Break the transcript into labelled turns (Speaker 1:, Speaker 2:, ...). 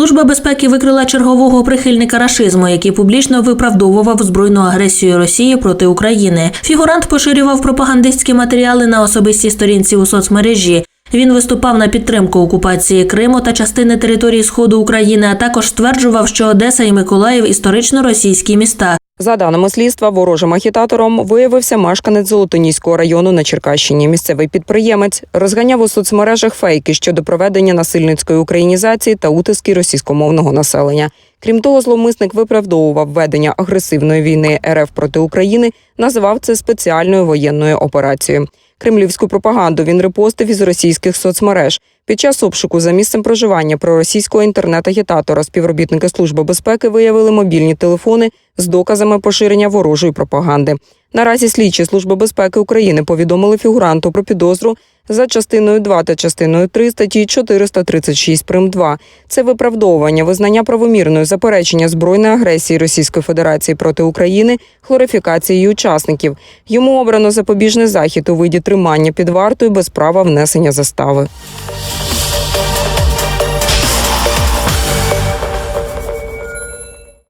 Speaker 1: Служба безпеки викрила чергового прихильника рашизму, який публічно виправдовував збройну агресію Росії проти України. Фігурант поширював пропагандистські матеріали на особистій сторінці у соцмережі. Він виступав на підтримку окупації Криму та частини території сходу України, а також стверджував, що Одеса і Миколаїв історично російські міста.
Speaker 2: За даними слідства, ворожим агітатором виявився мешканець Золотоніського району на Черкащині. Місцевий підприємець розганяв у соцмережах фейки щодо проведення насильницької українізації та утиски російськомовного населення. Крім того, зловмисник виправдовував ведення агресивної війни РФ проти України, називав це спеціальною воєнною операцією. Кремлівську пропаганду він репостив із російських соцмереж. Під час обшуку за місцем проживання проросійського інтернет-агітатора співробітники Служби безпеки виявили мобільні телефони з доказами поширення ворожої пропаганди. Наразі слідчі Служби безпеки України повідомили фігуранту про підозру за частиною 2 та частиною 3 статті 436 прим. 2. Це виправдовування, визнання правомірної заперечення збройної агресії Російської Федерації проти України, хлорифікації учасників. Йому обрано запобіжний захід у виді тримання під вартою без права внесення застави.